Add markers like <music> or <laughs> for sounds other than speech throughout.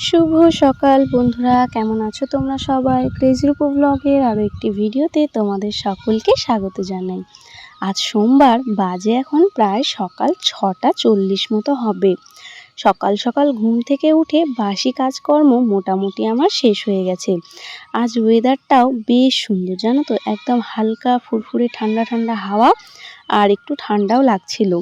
শুভ সকাল বন্ধুরা, কেমন আছো তোমরা সবাই? ক্রেজিরূপ ব্লগের আরও একটি ভিডিওতে তোমাদের সকলকে স্বাগত জানাই। আজ সোমবার, বাজে এখন প্রায় সকাল ছটা চল্লিশ মতো হবে। সকাল সকাল ঘুম থেকে উঠে বাসি কাজকর্ম মোটামুটি আমার শেষ হয়ে গেছে। আজ ওয়েদারটাও বেশ সুন্দর, জানো তো? একদম হালকা ফুরফুরে ঠান্ডা ঠান্ডা হাওয়া। আর একটু ঠান্ডাও লাগছিল।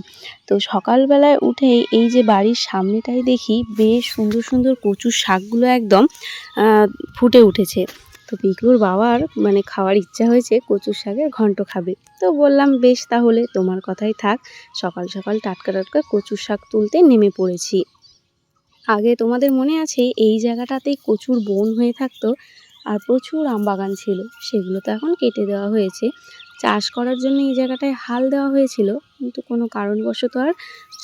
তো সকালবেলায় উঠেই এই যে বাড়ির সামনেটাই দেখি বেশ সুন্দর সুন্দর কচুর শাকগুলো একদম ফুটে উঠেছে। তো পিকলুর বাবার মানে খাওয়ার ইচ্ছা হয়েছে কচুর শাকের ঘন্ট খাবে। তো বললাম, বেশ তাহলে তোমার কথাই থাক, সকাল সকাল টাটকা টাটকা কচুর শাক তুলতে নেমে পড়েছি। আগে তোমাদের মনে আছে এই জায়গাটাতেই কচুর বন হয়ে থাকতো আর প্রচুর আম বাগান ছিল, সেগুলো তো এখন কেটে দেওয়া হয়েছে। চাষ করার জন্য এই জায়গাটায় হাল দেওয়া হয়েছিল, কিন্তু কোনো কারণবশত আর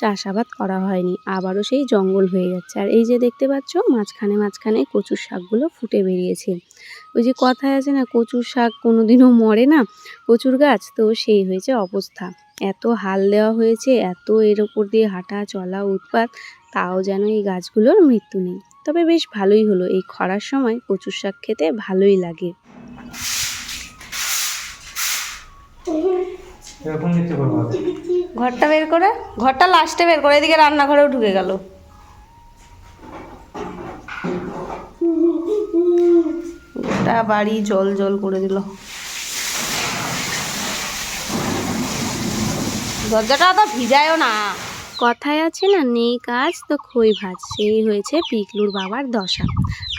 চাষাবাদ করা হয়নি। আবারও সেই জঙ্গল হয়ে যাচ্ছে। আর এই যে দেখতে পাচ্ছ, মাঝখানে মাঝখানে কচুর শাকগুলো ফুটে বেরিয়েছে। ওই যে কথায় আছে না, কচুর শাক কোনোদিনও মরে না, কচুর গাছ, তো সেই হয়েছে অবস্থা। এত হাল দেওয়া হয়েছে, এত এর ওপর দিয়ে হাঁটা, চলা, উৎপাত, তাও যেন এই গাছগুলোর মৃত্যু নেই। তবে বেশ ভালোই হলো, এই খরার সময় কচুর শাক খেতে ভালোই লাগে। এরকম নিতে পারব ঘরটা বের করে, ঘরটা লাস্টে বের করে, এদিকে রান্নাঘরেও ঢুকে গেল। গোটা বাড়ি জল জল করে দিল। দরজাটা তো ভিজায়ও না। কথায় আছে না, নেই কাজ তো খই ভাজ সেই হয়েছে পিকলুর বাবার দশা।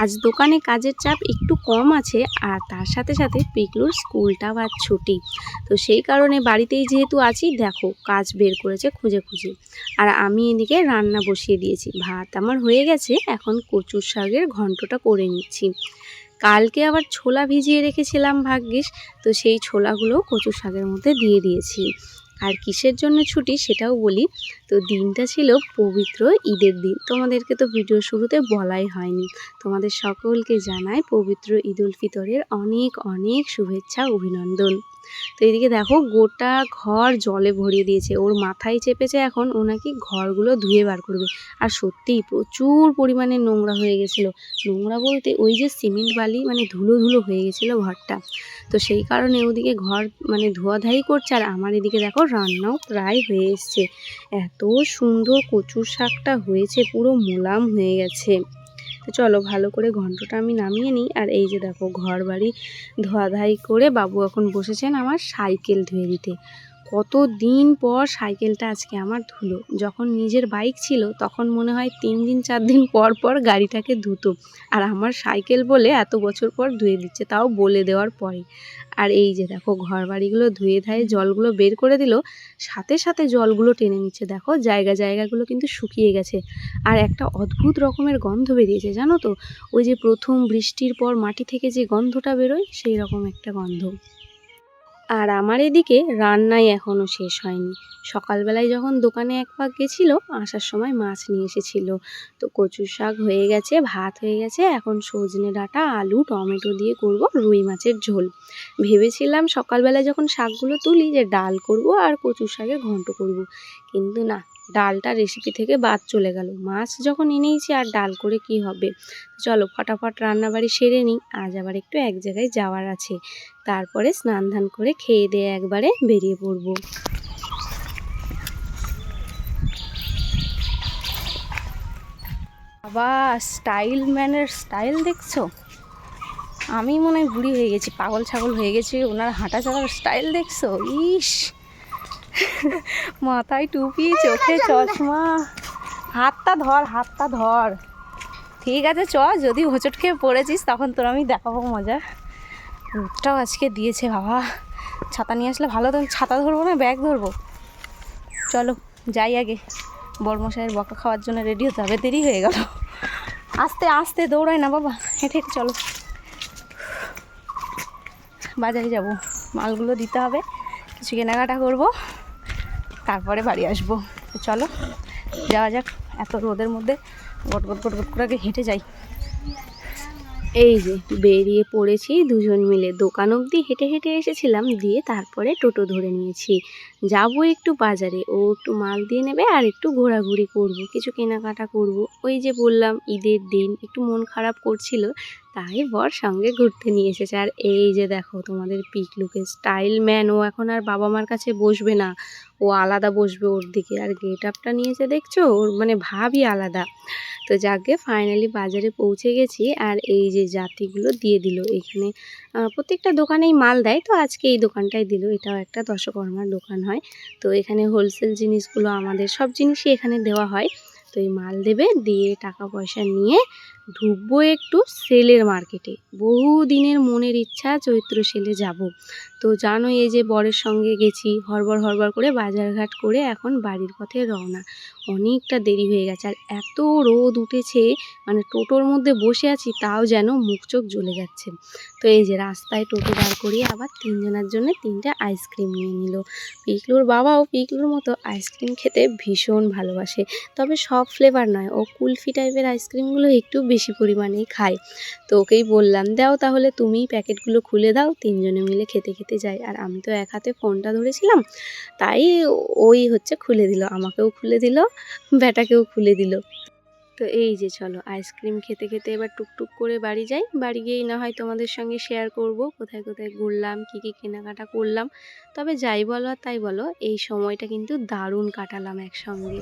আজ দোকানে কাজের চাপ একটু কম আছে আর তার সাথে সাথে পিকলুর স্কুলটাও আজ ছুটি। তো সেই কারণে বাড়িতেই যেহেতু আছি, দেখো কাজ বের করেছে খুঁজে খুঁজে আর আমি এদিকে রান্না বসিয়ে দিয়েছি। ভাত আমার হয়ে গেছে, এখন কচুর শাকের ঘন্টটা করে নিচ্ছি। কালকে আবার ছোলা ভিজিয়ে রেখেছিলাম ভাগ্যিস, তো সেই ছোলাগুলো কচুর শাকের মধ্যে দিয়ে দিয়েছি। আর কিসের জন্য ছুটি সেটাও বলি। তো দিনটা ছিল পবিত্র ঈদের দিন। তোমাদেরকে তো ভিডিও শুরুতে বলাই হয়নি। তোমাদের সকলকে জানাই পবিত্র ঈদ উল ফিতরের অনেক অনেক শুভেচ্ছা, অভিনন্দন। তো এদিকে দেখো গোটা ঘর জলে ভরিয়ে দিয়েছে। ওর মাথায় চেপেছে এখন ও নাকি ঘরগুলো ধুয়ে বার করবে। আর সত্যিই প্রচুর পরিমাণে নোংরা হয়ে গেছিল। নোংরা বলতে ওই যে সিমেন্ট বালি মানে ধুলো ধুলো হয়ে গেছিল ঘরটা। তো সেই কারণে ওদিকে ঘর মানে ধোয়াধাই করছে। আর আমার এদিকে দেখো রান্নাও প্রায় হয়ে এসছে। এত সুন্দর কচুর শাকটা হয়েছে, পুরো মোলাম হয়ে গেছে। তো চলো ভালো করে ঘন্টটা আমি নামিয়ে নিই। আর এই যে দেখো ঘর বাড়ি ধোয়াধাই করে বাবু এখন বসেছেন আমার সাইকেল ধুয়ে দিতে। কত দিন পর সাইকেলটা আজকে আমার ধুলো। যখন নিজের বাইক ছিল, তখন মনে হয় তিন দিন, চার দিন পর পর গাড়িটাকে ধুতো। আর আমার সাইকেল বলে এত বছর পর ধুয়ে দিচ্ছে, তাও বলে দেওয়ার পরে আর এই যে দেখো ঘর বাড়িগুলো ধুয়ে ধায়ে জলগুলো বের করে দিল। সাথে সাথে জলগুলো টেনে নিচ্ছে, দেখো, জায়গা জায়গাগুলো কিন্তু শুকিয়ে গেছে। আর একটা অদ্ভুত রকমের গন্ধ বেরিয়েছে, জানো তো? ওই যে প্রথম বৃষ্টির পর মাটি থেকে যে গন্ধটা বেরোয়, সেই রকম একটা গন্ধ। আর আমার এদিকে রান্নাই এখনও শেষ হয়নি। সকালবেলায় যখন দোকানে এক পাক গেছিল, আসার সময় মাছ নিয়ে এসেছিল। তো কচুর শাক হয়ে গেছে, ভাত হয়ে গেছে, এখন সজনে ডাঁটা, আলু, টমেটো দিয়ে করব রুই মাছের ঝোল। ভেবেছিলাম সকালবেলায় যখন শাকগুলো তুলি যে ডাল করব আর কচুর শাকের ঘন্ট করব। কিন্তু না ডালটা রেসিপি থেকে বাদ চলে গেল। মাছ যখন এনেইছি আর ডাল করে কি হবে? চলো ফটাফট রান্নাবাড়ি সেরে নিই। আজ আবার একটু এক জায়গায় যাওয়ার আছে। তারপরে স্নান ধান করে খেয়ে দিয়ে একবারে বেরিয়ে পড়ব। বাবা স্টাইল ম্যানের স্টাইল দেখছ? আমি মনে হয় বুড়ি হয়ে গেছি, পাগল ছাগল হয়ে গেছি, ওনার হাঁটা চলার স্টাইল দেখছ? ইস! মাথায় টুপি চোখে চশমা। হাতটা ধর হাতটা ধর। ঠিক আছে চ যদি হোঁচট খেয়ে পড়েছিস তখন তোর আমি দেখাবো মজা। রোদটাও আজকে দিয়েছে বাবা। ছাতা নিয়ে আসলে ভালো তো ছাতা ধরবো না ব্যাগ ধরবো? চলো যাই আগে। বড়মশাইয়ের বকা খাওয়ার জন্য রেডি হতে হবে দেরি হয়ে গেল। আস্তে আস্তে দৌড়ায় না বাবা। হেঁটে হেঁটে চলো। বাজারে যাব। মালগুলো দিতে হবে। কিছু কেনাকাটা করব। তারপরে বাড়ি আসব। তো চলো, যাওয়া যাক এত রোদের মধ্যে, গট গট গট গট করে আগে হেঁটে যাই। এই যে বেরিয়ে পড়েছি দুজন মিলে। দোকান অবধি হেঁটে হেঁটে এসেছিলাম, দিয়ে তারপরে টোটো ধরে নিয়েছি। যাব একটু বাজারে, ও একটু মাল দিয়ে নেবে আর একটু ঘোরাঘুরি করব, কিছু কেনাকাটা করব। ওই যে বললাম ঈদের দিন, একটু মন খারাপ করছিল তাই বর সঙ্গে ঘুরতে নিয়ে এসেছে। আর এই যে দেখো, তোমাদের পিক লুকের স্টাইল ম্যান ও এখন আর বাবা মার কাছে বসবে না। ও আলাদা বসবে ওর দিকে। আর গেট আপটা নিয়েছে দেখছ? ওর মানে ভাবই আলাদা। তো যাকে ফাইনালি বাজারে পৌঁছে গেছি, আর এই যে জাতিগুলো দিয়ে দিল। এখানে প্রত্যেকটা দোকানেই মাল দেয়। তো আজকে এই দোকানটাই দিল। এটাও একটা দশকর্মার দোকান হয়। তো এখানে হোলসেল জিনিসগুলো আমাদের সব জিনিসই এখানে দেওয়া হয়। তো এই মাল দেবে, দিয়ে টাকা পয়সা নিয়ে ঢুকবো একটু সেলের মার্কেটে। বহু দিনের মনের ইচ্ছা চৈত্র সেলে যাব। তো জানো এই যে বরের সঙ্গে গেছি হরবর হরবর করে বাজারঘাট করে এখন বাড়ির পথে রওনা। অনেকটা দেরি হয়ে গেছে আর এত রোদ উঠেছে মানে টোটোর মধ্যে বসে আছি তাও যেন মুখ চোখ জ্বলে যাচ্ছে। তো এই যে রাস্তায় টোটো দাঁড় করিয়ে আবার তিনজনের জন্য তিনটে আইসক্রিম নিয়ে নিল। পিকলুর বাবাও পিকলুর মতো আইসক্রিম খেতে ভীষণ ভালোবাসে। তবে সব ফ্লেভার নয়, ও কুলফি টাইপের আইসক্রিমগুলো একটু বেশি পরিমাণেই খায়। তো ওকেই বললাম, দাও তাহলে তুমিই প্যাকেটগুলো খুলে দাও, তিনজনে মিলে খেতে খেতে যাই। আর আমি তো এক হাতে ফোনটা ধরেছিলাম, তাই ওই হচ্ছে খুলে দিল, আমাকেও খুলে দিল, ব্যাটাকেও খুলে দিল। তো এই যে চলো, আইসক্রিম খেতে খেতে এবার টুকটুক করে বাড়ি যাই। বাড়ি গিয়েই না হয় তোমাদের সঙ্গে শেয়ার করব, কোথায় কোথায় ঘুরলাম, কী কী কেনাকাটা করলাম। তবে যাই বলো আর তাই বলো, এই সময়টা কিন্তু দারুণ কাটালাম একসঙ্গে।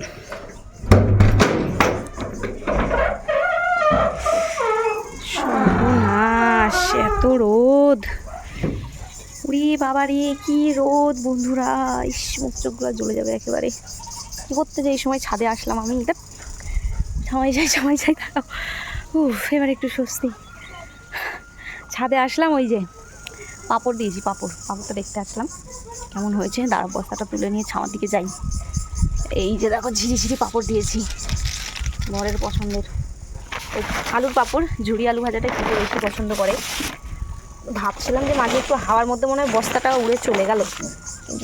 সর্বনাশ, এত রোদ। উড়ি বাবা রে, কি রোদ বন্ধুরা। ইস, মুখ চোখগুলো জ্বলে যাবে একেবারে। কী করতে যে এই সময় ছাদে আসলাম আমি। এটা সময় যাই সময় যাই, দাঁড়াও। উফ, এবার একটু স্বস্তি। ছাদে আসলাম, ওই যে পাপড় দিয়েছি, পাপড়। পাপড়টা দেখতে আসলাম। কেমন হয়েছে? দাঁড়া বস্তাটা তুলে নিয়ে ছাওয়ার দিকে যাই। এই যে দেখো, ঝিরি ঝিরি পাপড় দিয়েছি। বরের পছন্দের। ওই আলুর পাপড় ঝুড়ি আলু ভাজাটা খেতে বেশি পছন্দ করে। ভাবছিলাম যে মাঝে একটু হাওয়ার মধ্যে মনে হয় বস্তাটা উড়ে চলে গেল।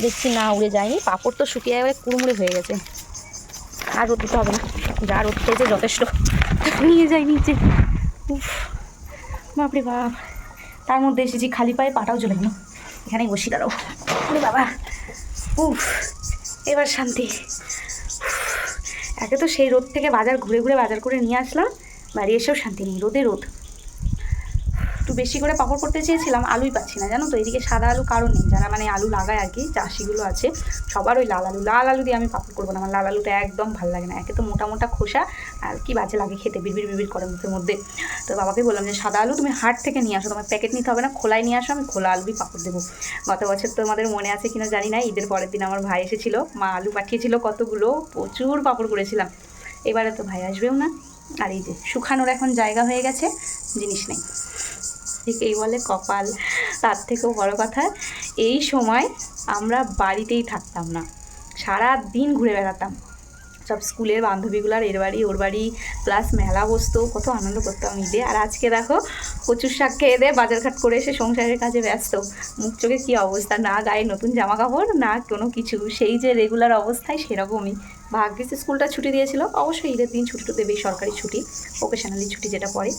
দেখছি না, উড়ে যায়নি। পাপড় তো শুকিয়ে একেবারে কুড়মুড়ে হয়ে গেছে। আর রোদ দিতে হবে না। যা রোদ খেয়েছে যথেষ্ট। নিয়ে যাই নিচে। উফ, বাপরে বাপ। তার মধ্যে এসেছি, খালি পায়ে পাটাও চলে গেল। এখানেই বসি, দাঁড়াও। আরে বাবা। উফ, এবার শান্তি। একে তো সেই রোদ থেকে বাজার ঘুরে ঘুরে বাজার করে নিয়ে আসলাম। বাড়ি এসেও শান্তি নেই। রোদে রোদ। বেশি করে পাপড় করতে চেয়েছিলাম, আলুই পাচ্ছি না, জানো তো? এদিকে সাদা আলু কারণ নেই, যারা মানে আলু লাগায় আর কি, চাষিগুলো আছে, সবার ওই লাল আলু। লাল আলু দিয়ে আমি পাপড় করব না, আমার লাল আলুটা একদম ভালো লাগে না। একে তো মোটা মোটা খোসা, আর কি বাজে লাগে খেতে, বিড়বিড় বিড়বিড় করে মুখের মধ্যে। তো বাবাকে বললাম যে, সাদা আলু তুমি হাট থেকে নিয়ে আসো, তোমার প্যাকেট নিতে হবে না খোলাই নিয়ে আসো, আমি খোলা আলুই পাপড় দেবো। গত বছর তো আমাদের মনে আছে কিনা জানি না, ঈদের পরের দিন আমার ভাই এসেছিল, মা আলু পাঠিয়েছিল কতগুলো, প্রচুর পাপড় করেছিলাম। এবারে তো ভাই আসবেও না। আর এই যে, শুকানোর এখন জায়গা হয়ে গেছে, জিনিস নেই। থেকেই বলে কপাল। তার থেকেও বড় কথা, এই সময় আমরা বাড়িতেই থাকতাম না। সারা দিন ঘুরে বেড়াতাম। সব স্কুলের বান্ধবীগুলার এর বাড়ি, ওর বাড়ি প্লাস মেলা বসতো, কত আনন্দ করতাম ঈদে। আর আজকে দেখো, কচুর শাক খেয়ে দিয়ে বাজারঘাট করে এসে সংসারের কাজে ব্যস্ত। মুখ চোখে কী অবস্থা? না গায়ে নতুন জামা কাপড় না কোনো কিছু। সেই যে রেগুলার অবস্থায় সেরকমই। ভাগ্যিস স্কুলটা ছুটি দিয়েছিল। অবশ্যই ঈদের দিন ছুটি তো দেবেই সরকারি ছুটি ওকেশনালি ছুটি যেটা পড়ে।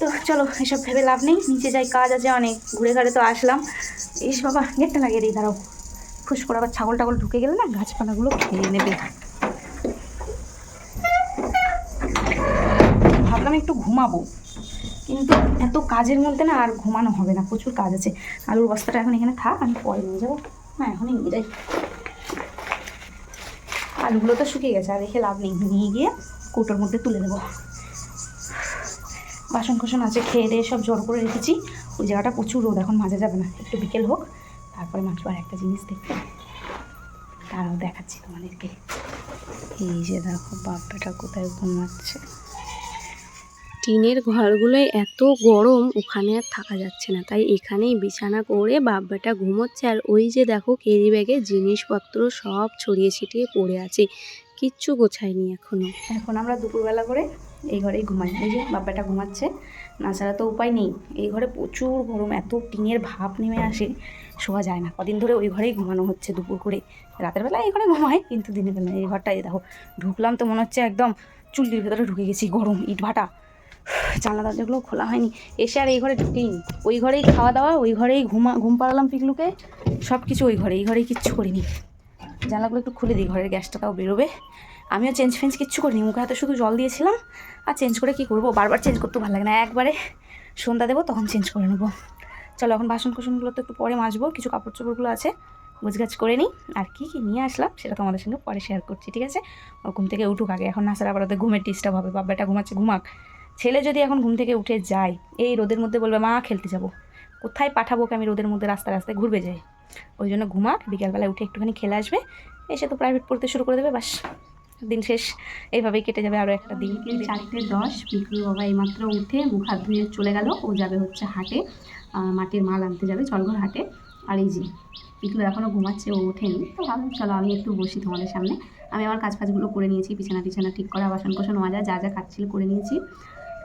তো চলো, এসব ভেবে লাভ নেই। নিচে যাই, কাজ আছে অনেক। ঘুরে ঘাড়ে তো আসলাম। এই বাবা, গেটটা লাগিয়ে দিই, দাঁড়াও। ফুস করে আবার ছাগল টাগল ঢুকে গেলে না, গাছপালাগুলো খেয়ে নেবে। ভাবলাম একটু ঘুমাবো। কিন্তু এত কাজের মধ্যে না আর ঘুমানো হবে না, প্রচুর কাজ আছে। আলুর বস্তাটা এখন এখানে থাক, আমি পরে নিয়ে যাব। না এখনই নিয়ে যাই। আলুগুলো তো শুকিয়ে গেছে, আর রেখে লাভ নেই। নিয়ে গিয়ে কৌটোর মধ্যে তুলে দেবো। বাসন কোসন আছে, খেয়ে দিয়ে সব জড়ো করে রেখেছি। ওই জায়গাটা প্রচুর রোদ, এখন মাজা যাবে না, একটু বিকেল হোক, তারপরে মাত্র আর একটা জিনিস দেখতে। তারাও দেখাচ্ছি তোমাদেরকে। এই যে দেখো বাপ্পাটা কোথায় ঘুমাচ্ছে। টিনের ঘরগুলোয় এত গরম, ওখানে আর থাকা যাচ্ছে না। তাই এখানেই বিছানা করে বাব্বাটা ঘুমোচ্ছে, আর ওই যে দেখো, কেরি ব্যাগে জিনিসপত্র সব ছড়িয়ে ছিটিয়ে পড়ে আছে। কিচ্ছু গোছায়নি এখনও। এখন আমরা দুপুরবেলা করে এই ঘরেই ঘুমাই। এই যে বাব্বাটা ঘুমাচ্ছে, না ছাড়া তো উপায় নেই। এই ঘরে প্রচুর গরম, এত টিনের ভাপ নেমে আসে, শোয়া যায় না। কদিন ধরে ওই ঘরেই ঘুমানো হচ্ছে দুপুর করে। রাতের বেলা এই ঘরে ঘুমায় কিন্তু দিনের বেলা এই ঘরটাই দেখো, ঢুকলাম তো মনে হচ্ছে একদম চুল্লির ভেতরে ঢুকে গেছি, গরম ইট ভাটা জানলা দরজাগুলো খোলা হয়নি। এসে আর এই ঘরে ঢুকেই নি। ওই ঘরেই খাওয়া দাওয়া, ওই ঘরেই ঘুমা, ঘুম পাড়ালাম পিকলুকে। সব কিছু ওই ঘরে, এই ঘরেই কিচ্ছু করিনি। জানলাগুলো একটু খুলে দিই, ঘরের গ্যাসটা তাও বেরোবে। আমিও চেঞ্জ ফেঞ্জ কিচ্ছু করিনি, মুখে হাতে শুধু জল দিয়েছিলাম। আর চেঞ্জ করে কি করব? বারবার চেঞ্জ করতে ভালো লাগে না। একবারে সন্ধ্যা দেবো, তখন চেঞ্জ করে নেব। চলো, এখন বাসন কুসনগুলো তো একটু পরে মাজবো। কিছু কাপড় চোপড়গুলো আছে, গোছগাছ করে নিই। আর কি কি নিয়ে আসলাম, সেটা তোমাদের সঙ্গে পরে শেয়ার করছি, ঠিক আছে? ও ঘুম থেকে উঠুক আগে। এখন নাসার আবার ওদের ঘুমের ডিস্টার্ব হবে বাবাটা ঘুমাচ্ছে, ঘুমাক। ছেলে যদি এখন ঘুম থেকে উঠে যায়, এই রোদের মধ্যে বলবে, মা, খেলতে যাব। কোথায় পাঠাবো আমি রোদের মধ্যে রাস্তায় রাস্তায় ঘুরবে যাই ওই জন্য ঘুমাক, বিকালবেলায় উঠে একটুখানি খেলে আসবে। এসে তো প্রাইভেট পড়তে শুরু করে দেবে বাস দিন শেষ এইভাবেই কেটে যাবে আরও একটা দিন। চারটে দশ পিকলু বাবা এইমাত্র উঠে মুখ হাত ধুয়ে চলে গেল, ও যাবে হচ্ছে হাটে মাটির মাল আনতে যাবে চলঘর হাটে। আর এই যে পিকলু এখনও ঘুমাচ্ছে, ও ওঠেনি। তো ভাবলাম, চলো আমি একটু বসি তোমাদের সামনে। আমি আমার কাজ ফাজগুলো করে নিয়েছি, বিছানা টিছানা ঠিক করা বাসন কোসন মাজা, যা যা কাজ ছিল করে নিয়েছি।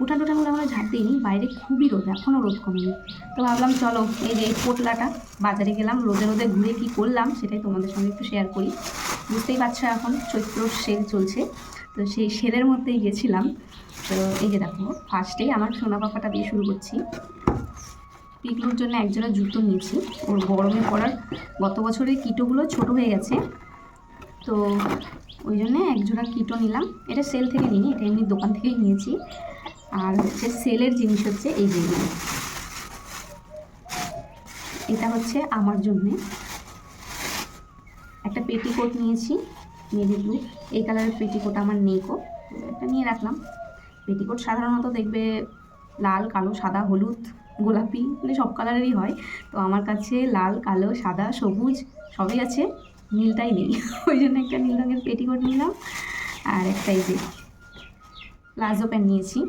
উঠান টুঠানগুলো আমরা ঝাড় দিইনি, বাইরে খুবই রোদ এখনও রোদ কমেনি। তো ভাবলাম, চলো এই যে পোটলাটা, বাজারে গেলাম, রোদে রোদে ঘুরে কী করলাম, সেটাই তোমাদের সঙ্গে একটু শেয়ার করি। বুঝতেই পারছ এখন চৈত্র সেল চলছে। তো সেই সেলের মধ্যেই গেছিলাম। তো এই যে দেখো ফার্স্টেই আমার সোনা পাপাটা দিয়ে শুরু করছি। পিকলুর জন্য একজোড়া জুতো নিয়েছি। ওর গরমে পড়ার গত বছরের কিটোগুলো ছোট হয়ে গেছে। তো ওই জন্যে একজোড়া কিটো নিলাম। এটা সেল থেকে নিই এটা এমনি দোকান থেকেই নিয়েছি। আর হচ্ছে সেলের জিনিস হচ্ছে এই যেগুলো এটা হচ্ছে আমার জন্যে একটা পেটিকোট নিয়েছি নেভি ব্লু এই কালারের পেটিকোট আমার নেই কো একটা নিয়ে রাখলাম। পেটিকোট সাধারণত দেখবে লাল, কালো, সাদা, হলুদ, গোলাপি মানে সব কালারেরই হয়। তো আমার কাছে লাল, কালো, সাদা, সবুজ সবই আছে, নীলটাই নেই। <laughs> ওই জন্য একটা নীল রঙের পেটিকোট নিলাম। আর একটা এই যে প্লাজো প্যান্ট নিয়েছি।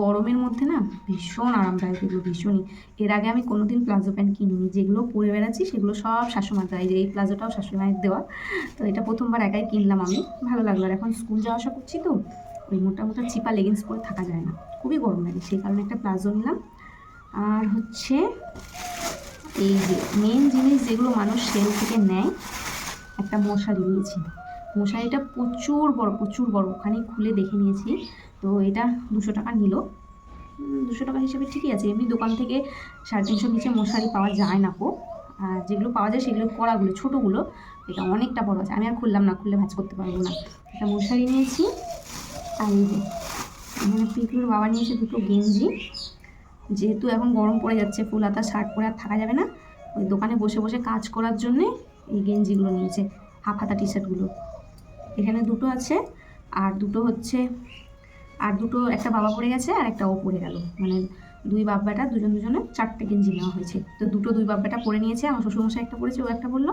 গরমের মধ্যে না ভীষণ আরামদায়ক, এগুলো ভীষণই। এর আগে আমি কোনো দিন প্লাজো প্যান্ট কিনিনি। যেগুলো পরে বেড়াচ্ছি, সেগুলো সব শাশুমার দেয় যে এই প্লাজোটাও শাশুড়িমায়ের দেওয়া। তো এটা প্রথমবার একাই কিনলাম আমি। ভালো লাগল আর এখন স্কুল যাওয়া আসা করছি তো, ওই মোটা মোটা চিপা লেগিংস পরে থাকা যায় না। খুবই গরম লাগে, সেই কারণে একটা প্লাজো নিলাম। আর হচ্ছে এই যে মেন জিনিস যেগুলো মানুষ সেল থেকে নেয়, একটা মশারি নিয়েছি মশারিটা প্রচুর বড় প্রচুর বড়। ওখানে খুলে দেখে নিয়েছি। তো এটা দুশো টাকা নিল। দুশো টাকা হিসেবে ঠিকই আছে। এমনি দোকান থেকে সাড়ে তিনশোর নিচে মশারি পাওয়া যায় না কো আর যেগুলো পাওয়া যায় সেগুলো কড়াগুলো, ছোটোগুলো। এটা অনেকটা বড় আছে। আমি আর খুললাম না, খুললে ভাজ করতে পারব না। একটা মশারি নিয়েছি। আর এই যে, এখানে পিকলুর বাবা নিয়েছে দুটো গেঞ্জি। যেহেতু এখন গরম পড়ে যাচ্ছে, ফুল, হাতা, শার্ট পরে আর থাকা যাবে না। ওই দোকানে বসে বসে কাজ করার জন্যে এই গেঞ্জিগুলো নিয়েছে। হাফ হাতা টি শার্টগুলো এখানে দুটো আছে, আর দুটো হচ্ছে, আর দুটো, একটা বাবা পড়ে গেছে আর একটা ও পড়ে গেল। মানে দুই বাপ বেটা দুজন দুজনে চারটে গেঞ্জি নেওয়া হয়েছে। তো দুটো দুই বাপ বেটা পরে নিয়েছে, আমার শ্বশুরমশাই একটা পড়েছে, ও একটা বলল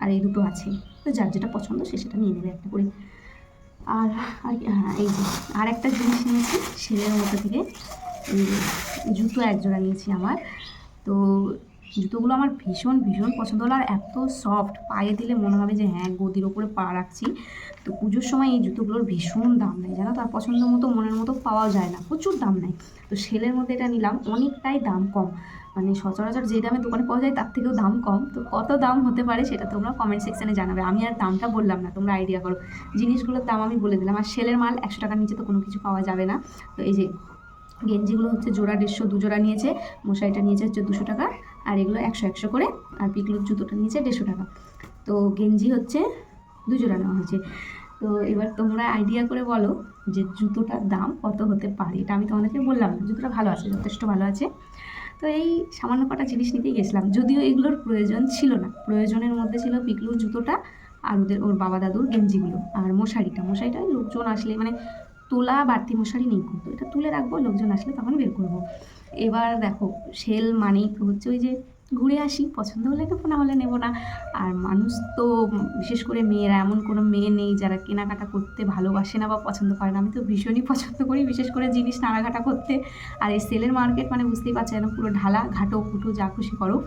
আর এই দুটো আছে। তো যার যেটা পছন্দ সে সেটা নিয়ে নেবে একটা করে। আর আর হ্যাঁ এই যে আর একটা জিনিস নিয়েছি, ছেলের মতো থেকে জুতো এক জোড়া নিয়েছি আমার। তো জুতোগুলো আমার ভীষণ ভীষণ পছন্দ হলো। আর এত সফট পায়ে দিলে মনে হবে যে হ্যাঁ গদির ওপরে পা রাখছি। তো পুজোর সময় এই জুতোগুলোর ভীষণ দাম নেয়। জানো তো, আর পছন্দ মতো, মনের মতো পাওয়া যায় না। প্রচুর দাম নেয়। তো সেলের মধ্যে এটা নিলাম, অনেকটাই দাম কম। মানে সচরাচর যে দামে দোকানে পাওয়া যায়, তার থেকেও দাম কম। তো কত দাম হতে পারে সেটা তোমরা কমেন্ট সেকশানে জানাবে। আমি আর দামটা বললাম না, তোমরা আইডিয়া করো। জিনিসগুলোর দাম আমি বলে দিলাম। আর সেলের মাল একশো টাকার নিচে তো কোনো কিছু পাওয়া যাবে না। তো এই যে গেঞ্জিগুলো হচ্ছে, জোড়া দেড়শো দু জোড়া নিয়েছে। মশারিটা নিয়েছে হচ্ছে দুশো টাকা। আর এগুলো একশো একশো করে আর পিকলুর জুতোটা নিয়েছে দেড়শো টাকা। তো গেঞ্জি হচ্ছে দু জোড়া নেওয়া হয়েছে। তো এবার তোমরা আইডিয়া করে বলো যে জুতোটার দাম কত হতে পারে? এটা আমি তোমাদেরকে বললাম জুতোটা ভালো আছে, যথেষ্ট ভালো আছে। তো এই সামান্য কটা জিনিস নিতেই গেছিলাম, যদিও এগুলোর প্রয়োজন ছিল না। প্রয়োজনের মধ্যে ছিল পিকলুর জুতোটা আর ওদের, ওর বাবা দাদুর গেঞ্জিগুলো আর মশারিটা। মশারিটা লোকজন আসলে মানে তোলা বাড়তি মশারি নেই কিন্তু, এটা তুলে রাখব, লোকজন আসলে তখন বের করব। এবার দেখো সেল মানেই হচ্ছে ওই যে ঘুরে আসি, পছন্দ হলে নেব না হলে নেব না। আর মানুষ তো বিশেষ করে মেয়েরা, এমন কোনো মেয়ে নেই যারা কেনাকাটা করতে ভালোবাসে না বা পছন্দ করে না। আমি তো ভীষণই পছন্দ করি, বিশেষ করে জিনিস নাড়াঘাটা করতে। আর এই সেলের মার্কেট মানে বুঝতেই পারছে, যেন পুরো ঢালা, ঘাটো কুটো যা খুশি করো,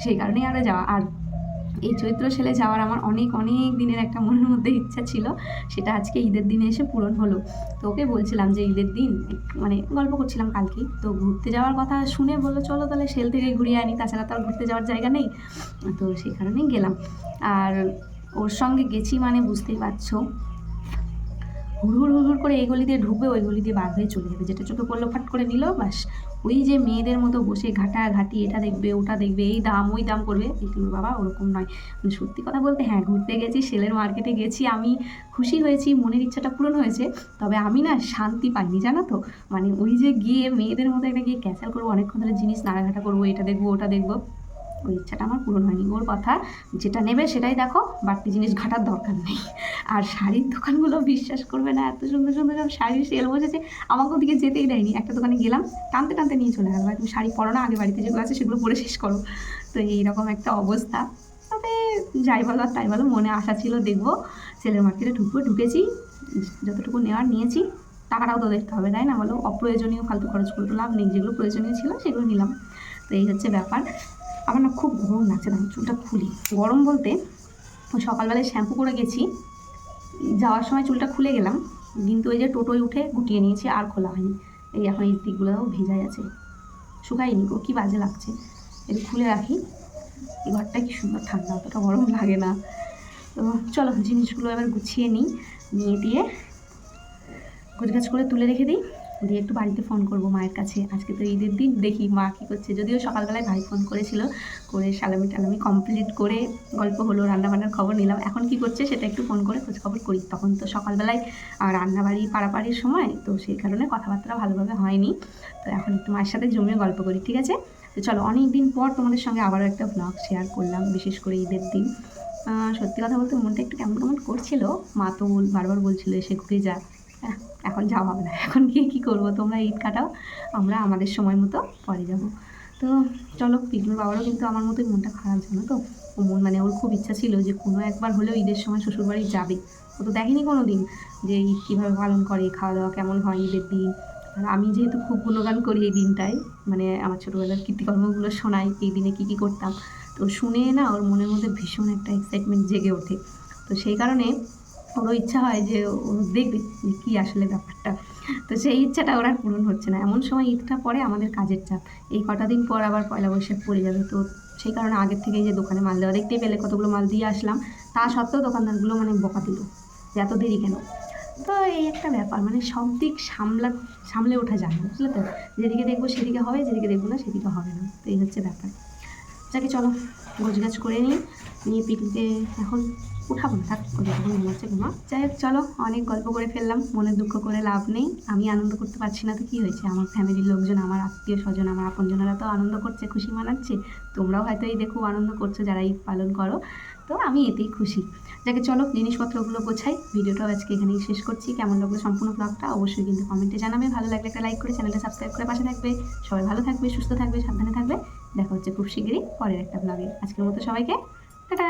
সেই কারণেই আরও যাওয়া। আর এই চৈত্র সেলে যাওয়ার আমার অনেক অনেক দিনের একটা মনের মধ্যে ইচ্ছা ছিল, সেটা আজকে ঈদের দিনে এসে পূরণ হলো। তো ওকে বলছিলাম যে, ঈদের দিন মানে গল্প করছিলাম কালকেই, তো ঘুরতে যাওয়ার কথা শুনে বলল, চলো তাহলে সেল থেকে ঘুরিয়ে আনি, তাছাড়া তো আর ঘুরতে যাওয়ার জায়গা নেই। তো সেই কারণেই গেলাম। আর ওর সঙ্গে গেছি মানে বুঝতেই পারছ, হুড় হুড় হুড় করে এই গলি দিয়ে ঢুকবে ওই গলি দিয়ে বার হয়ে চলে যাবে যেটা চোখে পড়ল, ফাট করে নিল, বাস। ওই যে মেয়েদের মতো বসে ঘাটা ঘাটি এটা দেখবে, ওটা দেখবে, এই দাম, ওই দাম করবে। এগুলো বাবা, ওরকম নয়। মানে সত্যি কথা বলতে হ্যাঁ ঘুরতে গেছি, সেলের মার্কেটে গেছি, আমি খুশি হয়েছি, মনের ইচ্ছাটা পূরণ হয়েছে। তবে আমি না শান্তি পাইনি, জানো তো? মানে ওই যে গিয়ে মেয়েদের মতো একটা গিয়ে ক্যাচাল করব, অনেকক্ষণ ধরে জিনিস নাড়াঘাটা করব, এটা দেখব, ওটা দেখব। ওই ইচ্ছাটা আমার পূরণ হয়নি। ওর কথা যেটা নেবে সেটাই দেখো বাড়তি জিনিস ঘাটার দরকার নেই। আর শাড়ির দোকানগুলো বিশ্বাস করবে না, এত সুন্দর সুন্দর সব শাড়ির সেল বসেছে। আমাকে ওদিকে যেতেই দেয়নি। একটা দোকানে গেলাম, টানতে টানতে নিয়ে চলে গেল। তুমি শাড়ি পরো না, আগে বাড়িতে যেগুলো আছে সেগুলো পরে শেষ করো। তো এইরকম একটা অবস্থা। তবে যাই বলো আর তাই বলো মনে আশা ছিল দেখব। সেলের মার্কেটে ঢুকবো, ঢুকেছি, যতটুকু নেওয়ার নিয়েছি। টাকাটাও তো দেখতে হবে, তাই না? বলো, অপ্রয়োজনীয় ফালতু খরচ করে তো লাভ নেই। যেগুলো প্রয়োজনীয় ছিল সেগুলো নিলাম। তো এই হচ্ছে ব্যাপার। আমার না খুব গরম লাগছে না চুলটা খুলি। গরম বলতে সকালবেলায় শ্যাম্পু করে গেছি, যাওয়ার সময় চুলটা খুলে গেলাম, কিন্তু ওই যে টোটোয় উঠে গুটিয়ে নিয়েছি, আর খোলা হয়নি। এই এখন এই দিকগুলোও ভেজাই আছে, শুকায়নি গো কী বাজে লাগছে? এটা খুলে রাখি, এই ঘরটা কি সুন্দর ঠান্ডা, অতটা গরম লাগে না। তো চলো জিনিসগুলো এবার গুছিয়ে নিই, নিয়ে দিয়ে গোছগাছ করে তুলে রেখে দিই। দিয়ে একটু বাড়িতে ফোন করব মায়ের কাছে। আজকে তো ঈদের দিন, দেখি মা কী করছে। যদিও সকালবেলায় ভাই ফোন করেছিল, করে সালামি টালামি কমপ্লিট করে গল্প হলো, রান্নাবান্নার খবর নিলাম। এখন কি করছে সেটা একটু ফোন করে খোঁজ খবর করি। তখন তো সকালবেলায় রান্নাবাড়ি পাড়াপাড়ির সময়, তো সেই কারণে কথাবার্তা ভালোভাবে হয়নি। তো এখন একটু মায়ের সাথে জমিয়ে গল্প করি, ঠিক আছে? তো চলো অনেক দিন পর তোমাদের সঙ্গে আবারও একটা ব্লগ শেয়ার করলাম, বিশেষ করে ঈদের দিন। সত্যি কথা বলতে মনটা একটু কেমন কেমন করছিল, মা তো বারবার বলছিল, এসে ঘুরে যা। এখন যাওয়া হবে না। এখন গিয়ে কী করব? তোমরা ঈদ কাটাও, আমরা আমাদের সময় মতো পরে যাব। তো চলো পিকনুর বাবারও কিন্তু আমার মতোই মনটা খারাপ, জানো তো? ও মন মানে ওর খুব ইচ্ছা ছিল যে কোনো একবার হলেও ঈদের সময় শ্বশুরবাড়ি যাবে। ও তো দেখেনি কোনো দিন যে ঈদ কীভাবে পালন করে খাওয়া দাওয়া কেমন হয় ঈদের দিন। আর আমি যেহেতু খুব গুণগান করি এই দিনটায় মানে আমার ছোটোবেলার কীর্তিকর্মগুলো শোনাই, এই দিনে কী কী করতাম। তো শুনে না ওর মনের মধ্যে ভীষণ একটা এক্সাইটমেন্ট জেগে ওঠে। তো সেই কারণে ওরও ইচ্ছা হয় যে ও দেখবে কী আসলে ব্যাপারটা। তো সেই ইচ্ছাটা ওর আর পূরণ হচ্ছে না। এমন সময় ঈদটা পরে আমাদের কাজের চাপ। এই কটা দিন পর আবার পয়লা বৈশাখ পড়ে যাবে। তো সেই কারণে আগের থেকেই যে দোকানে মাল দেওয়া, দেখতেই পেলে কতগুলো মাল দিয়ে আসলাম। তা সত্ত্বেও দোকানদারগুলো মানে বকা দিল যে এত দেরি কেন? তো এই একটা ব্যাপার মানে সব দিক সামলা, সামলে ওঠা যায় না, বুঝলে তো? যেদিকে দেখব সেদিকে হবে, যেদিকে দেখব না সেদিকে হবে না। তো এই হচ্ছে ব্যাপার। যাকে, চলো, গোছগাছ করে নিই। নিয়ে পিকনিকে এখন উঠাবো থাক ঘুমা যাই হোক, চলো, অনেক গল্প করে ফেললাম, মনে দুঃখ করে লাভ নেই। আমি আনন্দ করতে পারছি না, তো কী হয়েছে? আমার ফ্যামিলির লোকজন, আমার আত্মীয় স্বজন, আমার আপনজনেরা তো আনন্দ করছে, খুশি মানাচ্ছে। তোমরাও হয়তো এই দেখো আনন্দ করছ যারা ঈদ পালন করো। তো আমি এতেই খুশি। যাকে, চলো, জিনিসপত্রগুলো গোছাই। ভিডিওটাও আজকে এখানেই শেষ করছি। কেমন লাগল সম্পূর্ণ ব্লগটা অবশ্যই কিন্তু কমেন্টে জানাবে। ভালো লাগলে একটা লাইক করে চ্যানেলটা সাবস্ক্রাইব করে পাশে থাকবে। সবাই ভালো থাকবে, সুস্থ থাকবে, সাবধানে থাকবে। দেখা হচ্ছে খুব শীঘ্রই পরের একটা ব্লগে আজকের মতো সবাইকে, টাটা!